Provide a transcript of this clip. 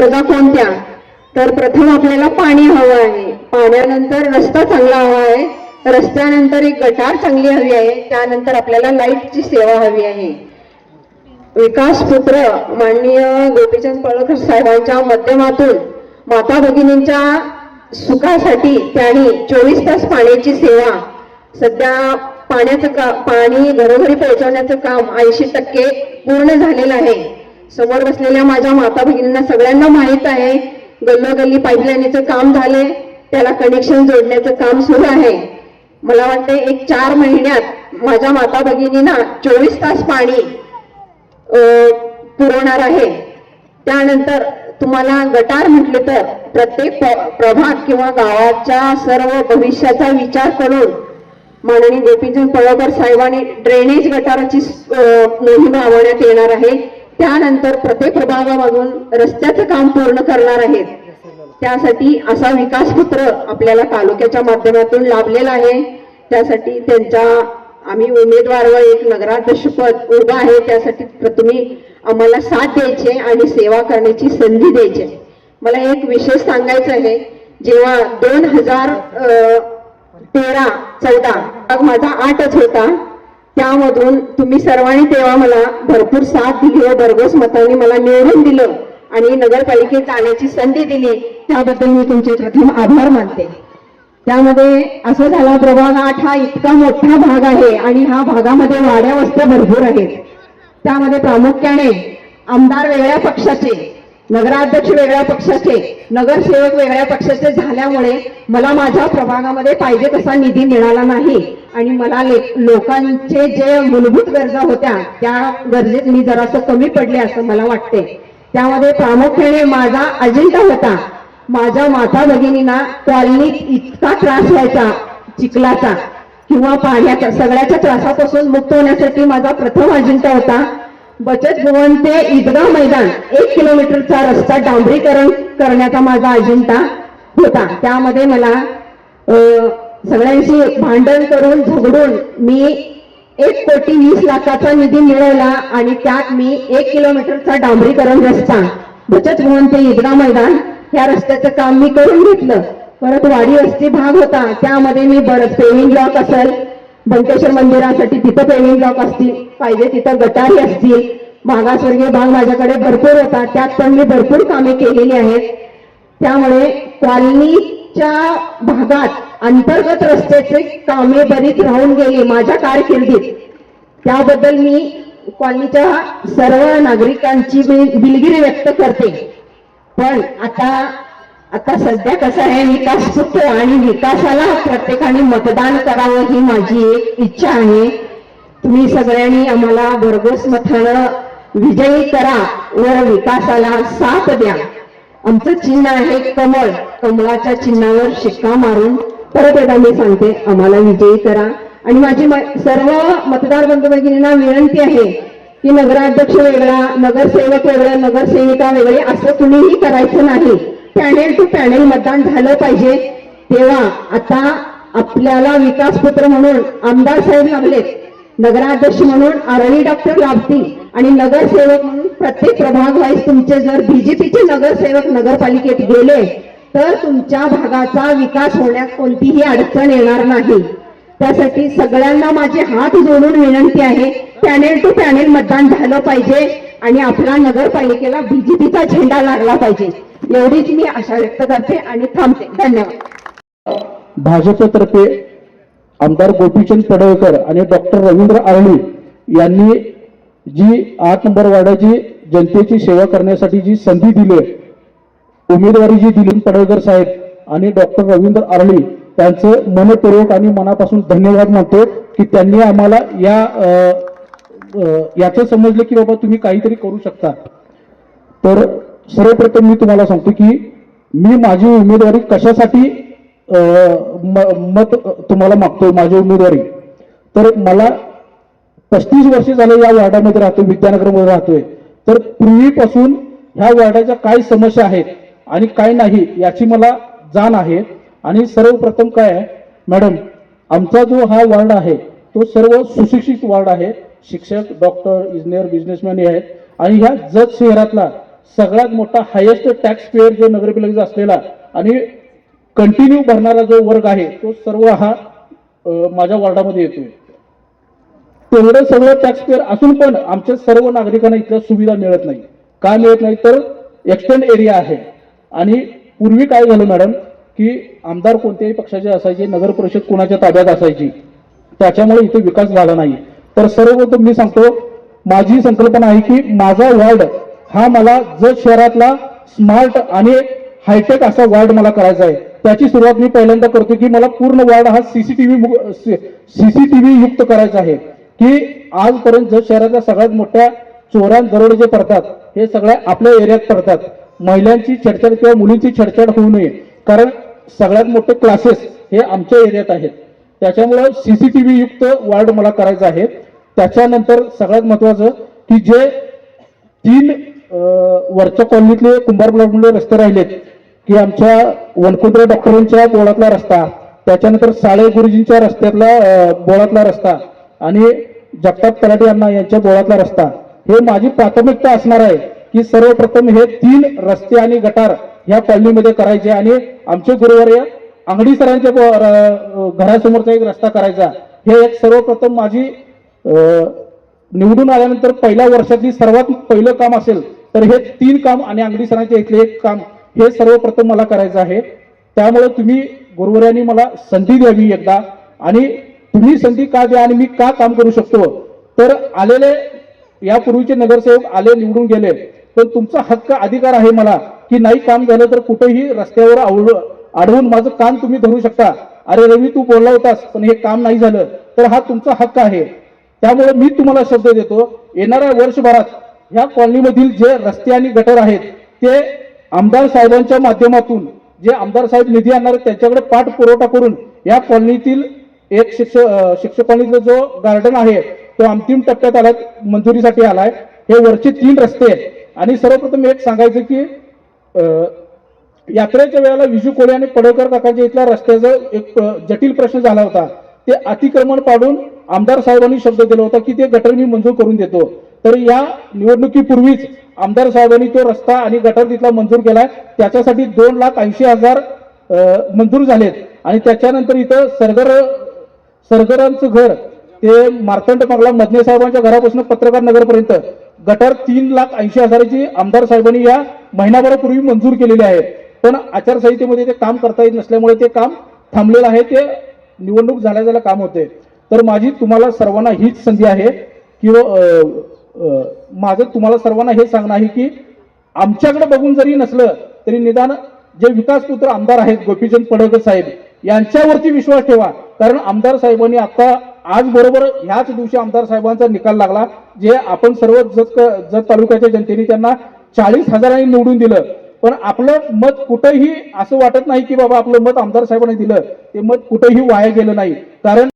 गरजा कोणत्या? तर प्रथम आपल्याला पाणी हवं आहे. पाण्यानंतर रस्ता चांगला हवा आहे. रस्त्यानंतर एक गटार चांगली हवी आहे. त्यानंतर आपल्याला लाईटची सेवा हवी आहे. विकास पुत्र माननीय गोपीचंद पळकर साहेबांच्या माध्यमातून माता भगिनींच्या सुखासाठी त्यांनी चोवीस तास पाण्याची सेवा सध्या पाण्याचं का पाणी घरोघरी पोहोचवण्याचं काम ऐंशी टक्के पूर्ण झालेलं आहे. समोर बसलेल्या माझ्या माता भगिनींना सगळ्यांना माहीत आहे. गल्लोगल्ली पाईपलाईनीचं काम झाले त्याला कनेक्शन जोडण्याचं काम सुरू आहे. मला वाटते एक चार महिन्यात माझ्या माता भगिनींना चोवीस तास पाणी पुरवणार आहे. त्यानंतर तुम्हाला गटार म्हटले तर प्रत्येक प्रभात प्रभाग किंवा गावाच्या सर्व भविष्याचा विचार करून माननीय गोपीचंद पळकर साहेबांनी ड्रेनेज गटाराची मोहीम राबवण्यात येणार आहे. त्यानंतर प्रत्येक प्रभागामधून रस्त्याचं काम पूर्ण करणार आहेत. त्यासाठी असा विकासपत्र आपल्याला तालुक्याच्या माध्यमातून लाभलेला आहे. त्यासाठी त्यांच्या आम्ही उमेदवार व एक नगराध्यक्षपद उभं आहे. त्यासाठी तुम्ही आम्हाला साथ द्यायचे आणि सेवा करण्याची संधी द्यायची. मला एक विशेष सांगायचं आहे. जेव्हा दोन हजार तेरा चौदा माझा आठच होता. त्यामधून तुम्ही सर्वांनी तेव्हा मला भरपूर साथ दिली व भरघोस मतांनी मला निवडून दिलं आणि नगरपालिकेत जाण्याची संधी दिली त्याबद्दल मी तुमचे प्रथम आभार मानते. त्यामध्ये असं झाला प्रभाग आठ हा इतका मोठा भाग आहे आणि ह्या भागामध्ये वाड्या वस्त्या भरपूर आहेत. त्यामध्ये प्रामुख्याने आमदार वेगळ्या पक्षाचे नगराध्यक्ष वेगळ्या पक्षाचे नगरसेवक वेगळ्या पक्षाचे झाल्यामुळे मला माझ्या प्रभागामध्ये पाहिजे तसा निधी मिळाला नाही. आणि मला लोकांचे जे मूलभूत गरजा होत्या त्या गरजेत मी जरासं कमी पडले असं मला वाटते. त्यामध्ये प्रामुख्याने माझा अजेंडा होता माझ्या माता भगिनींना कॉलनीत इतका त्रास व्हायचा चिखलाचा किंवा पाण्याचा सगळ्याच्या त्रासापासून मुक्त होण्यासाठी माझा प्रथम अजेंडा होता. बचत भवन ते ईदगाव मैदान एक किलोमीटरचा रस्ता डांबरीकरण करण्याचा माझा अजिंठा होता. त्यामध्ये मला सगळ्यांशी भांडण करून झगडून मी एक कोटी वीस लाखाचा निधी मिळवला आणि त्यात मी एक किलोमीटरचा डांबरीकरण रस्ता बचत भवन ते ईदगाव मैदान ह्या रस्त्याचं काम मी करून घेतलं. परत वाडी वस्ती भाग होता. त्यामध्ये मी बरंच पेविंग ब्लॉक असेल बंकेश्वर मंदिरासाठी तिथं पेविंग ब्लॉक असतील पाहिजे तिथं गटारी असतील मागासवर्गीय भाग माझ्याकडे भरपूर होता त्यात पण मी भरपूर कामे केलेली आहेत. त्यामुळे कॉलनीच्या भागात अंतर्गत रस्त्याचे कामे बरीच राहून गेली माझ्या कारकिर्दीत. त्याबद्दल मी कॉलनीच्या सर्व नागरिकांची मी दिलगिरी व्यक्त करते. पण आता आता सध्या कसं आहे विकास पुत्र आणि विकासाला प्रत्येकाने मतदान करावं ही माझी एक इच्छा आहे. तुम्ही सगळ्यांनी आम्हाला भरघोस मतानं विजयी करा व विकासाला साथ द्या. आमचं चिन्ह आहे कमळ कमळाच्या चिन्हावर शिक्का मारून परत एकदा मी सांगते आम्हाला विजयी करा. आणि माझी सर्व मतदार बंधू भगिनींना विनंती आहे की नगराध्यक्ष वेगळा नगरसेवक वेगळा नगरसेविका वेगळे असं कुणीही करायचं नाही. पॅनेल टू पॅनेल मतदान झालं पाहिजे. तेव्हा आता आपल्याला विकासपुत्र म्हणून आमदार साहेब लाभलेत नगराध्यक्ष म्हणून आरणी डॉक्टर लाभतील आणि नगरसेवक म्हणून प्रत्येक प्रभाग वाईज तुमचे जर बीजेपीचे नगरसेवक नगरपालिकेत गेले तर तुमच्या भागाचा विकास होण्यात कोणतीही अडचण येणार नाही. त्यासाठी सगळ्यांना माझे हात जोडून विनंती आहे पॅनेल टू पॅनेल मतदान झालं पाहिजे आणि आपला नगरपालिकेला बीजेपीचा झेंडा लागला पाहिजे. एवढीच मी आशा व्यक्त करते आणि थांबते. धन्यवाद. भाजपतर्फे आमदार गोपीचंद पडळकर आणि डॉक्टर रवींद्र आरळी यांनी जी आठ नंबर वाड्याची जनतेची सेवा करण्यासाठी जी संधी दिली आहे, उमेदवारी जी दिली पडळकर साहेब आणि डॉक्टर रवींद्र आरळी त्यांचं मनपूर्वक आणि मनापासून धन्यवाद मानतो की त्यांनी आम्हाला या याचं समजलं की बाबा तुम्ही काहीतरी करू शकता. तर सर्वप्रथम मी तुम्हाला सांगतो की मी माझी उमेदवारी कशासाठी म- मत तुम्हाला मागतो माझी उमेदवारी. तर मला पस्तीस वर्ष झाले या वार्डामध्ये राहतोय विद्यानगरमध्ये राहतोय. तर पूर्वीपासून ह्या वार्डाच्या काय समस्या आहेत आणि काय नाही याची मला जाण आहे. आणि सर्वप्रथम काय आहे मॅडम आमचा जो हा वार्ड आहे तो सर्व सुशिक्षित वार्ड आहे. शिक्षक डॉक्टर इंजिनियर बिझनेसमॅन हे आहेत. आणि ह्या जत शहरातला सगळ्यात मोठा हायेस्ट टॅक्स पेअर जो नगरपालिकेचा असलेला आणि कंटिन्यू भरणारा जो वर्ग आहे तो सर्व हा माझ्या वॉर्डामध्ये येतोय. तेवढं सगळं टॅक्स पेअर असून पण आमच्या सर्व नागरिकांना इथल्या सुविधा मिळत नाही. का मिळत नाही? तर एक्सटेंड एरिया आहे. आणि पूर्वी काय झालं मॅडम की आमदार कोणत्याही पक्षाचे असायचे नगर परिषद कोणाच्या ताब्यात असायची त्याच्यामुळे इथे विकास झाला नाही. तर सर्वप्रथम मी सांगतो माझी संकल्पना आहे की माझा वॉर्ड हा मला जत शहरातला स्मार्ट आणि हायटेक असा वार्ड मला करायचा आहे. त्याची सुरुवात मी पहिल्यांदा करतो की मला पूर्ण वार्ड हा सीसीटीव्ही सीसीटीव्ही युक्त करायचा आहे. की आजपर्यंत जत शहरातल्या सगळ्यात मोठ्या चोरां दरोडे जे पडतात हे सगळ्या आपल्या एरियात पडतात. महिलांची छेडछाड किंवा मुलींची छेडछाड होऊ नये. कारण सगळ्यात मोठे क्लासेस हे आमच्या एरियात आहेत. त्याच्यामुळं सीसीटीव्ही युक्त वार्ड मला करायचं आहे. त्याच्यानंतर सगळ्यात महत्वाचं की जे तीन वरच्या कॉलनीतले कुंभार ब्लॉकमधले रस्ते राहिलेत की आमच्या वनकुंद्रे डॉक्टरांच्या बोळातला रस्ता त्याच्यानंतर साळे गुरुजींच्या रस्त्यातला बोळातला रस्ता आणि जगताप तलाटे यांना यांच्या बोळातला रस्ता. हे माझी प्राथमिकता असणार आहे की सर्वप्रथम हे तीन रस्ते आणि गटार या कॉलनीमध्ये करायचे आणि आमचे गुरुवार आंगडी सरांच्या घरासमोरचा एक रस्ता करायचा. हे एक सर्वप्रथम माझी निवडून आल्यानंतर पहिल्या वर्षातली सर्वात पहिलं काम असेल तर हे तीन काम आणि अंगडी सणाचे इथले एक काम हे सर्वप्रथम मला करायचं आहे. त्यामुळे तुम्ही गुरुवार्यांनी मला संधी द्यावी एकदा. आणि तुम्ही संधी का द्या आणि मी का काम करू शकतो? तर आलेले यापूर्वीचे नगरसेवक आले निवडून गेले. पण तुमचा हक्क अधिकार आहे मला की नाही काम झालं तर कुठेही रस्त्यावर आवड अडवून माझं काम तुम्ही धरू शकता. अरे रवी तू बोलला होतास पण हे काम नाही झालं. तर हा तुमचा हक्क आहे. त्यामुळे मी तुम्हाला शब्द देतो. येणाऱ्या वर्षभरात ह्या कॉलनीमधील जे रस्ते आणि गटर आहेत ते आमदार साहेबांच्या माध्यमातून जे आमदार साहेब निधी आणणार आहेत, त्यांच्याकडे पाठपुरवठा करून या कॉलनीतील एक शिक्षक शिक्षकांनी शिक्षक कॉलनीतला जो गार्डन आहे तो अंतिम टप्प्यात आला मंजुरीसाठी आलाय. हे वरचे तीन रस्ते आहेत. आणि सर्वप्रथम एक सांगायचं की यात्रेच्या वेळेला विजू कोळे आणि पडळकर काकांच्या इथल्या रस्त्याचा एक जटिल प्रश्न झाला होता. ते अतिक्रमण पाडून आमदार साहेबांनी शब्द दिला होता की ते गटर मी मंजूर करून देतो. तर या निवडणुकीपूर्वीच आमदार साहेबांनी तो रस्ता आणि गटर तिथला मंजूर केलाय. त्याच्यासाठी दोन लाख ऐंशी हजार मंजूर झालेत. आणि त्याच्यानंतर इथं सरगर सरगरांचं घर ते मार्तंड मंगला मदने साहेबांच्या घरापासून पत्रकार नगरपर्यंत गटर तीन लाख ऐंशी हजाराची आमदार साहेबांनी या महिनाभरापूर्वी मंजूर केलेली आहे पण आचारसंहितेमध्ये ते काम करता येत नसल्यामुळे ते काम थांबलेलं आहे. ते निवडणूक झाल्या झाल्या काम होते. तर माझी तुम्हाला सर्वांना हीच संधी आहे की माझं तुम्हाला सर्वांना हे सांगणं आहे की आमच्याकडे बघून जरी नसलं तरी निदान जे विकासपुत्र आमदार आहेत गोपीचंद पडळकर साहेब यांच्यावरती विश्वास ठेवा. कारण आमदार साहेबांनी आता आज बरोबर ह्याच दिवशी आमदार साहेबांचा निकाल लागला जे आपण सर्व जत जत तालुक्याच्या जनतेने त्यांना चाळीस हजारांनी निवडून दिलं. पण आपलं मत कुठंही असं वाटत नाही की बाबा आपलं मत आमदार साहेबांनी दिलं. ते मत कुठंही वाया गेलं नाही. कारण